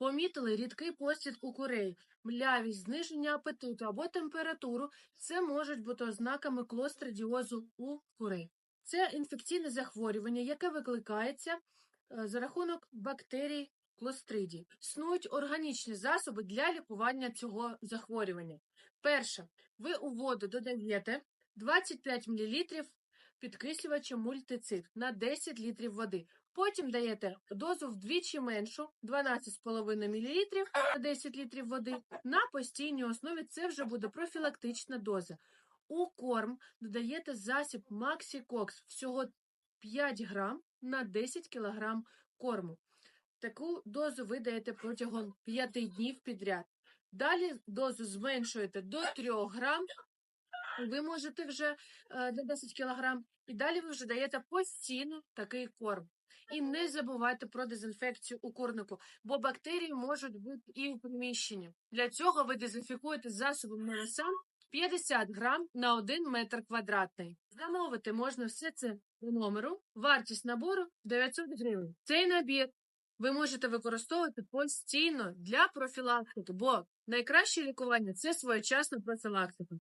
Помітили рідкий постід у курей, млявість, зниження апетиту або температуру. Це можуть бути ознаками клостридіозу у курей. Це інфекційне захворювання, яке викликається е, за рахунок бактерій клостридій. Існують органічні засоби для лікування цього захворювання. Перше, ви у воду додаєте 25 мл підкислювача мультицид на 10 літрів води. Потім даєте дозу вдвічі меншу 12,5 мл на 10 літрів води. На постійній основі це вже буде профілактична доза. У корм додаєте засіб Максікокс всього 5 грам на 10 кг корму. Таку дозу ви даєте протягом 5 днів підряд. Далі дозу зменшуєте до 3 грам. Ви можете вже е, на 10 кг, і далі ви вже даєте постійно такий корм. І не забувайте про дезінфекцію у курнику, бо бактерії можуть бути і у приміщенні. Для цього ви дезінфікуєте засобом Меласан 50 грам на 1 метр квадратний. Замовити можна все це по номеру. Вартість набору 900 гривень. Цей набір ви можете використовувати постійно для профілактики, бо найкраще лікування це своєчасна профілактика.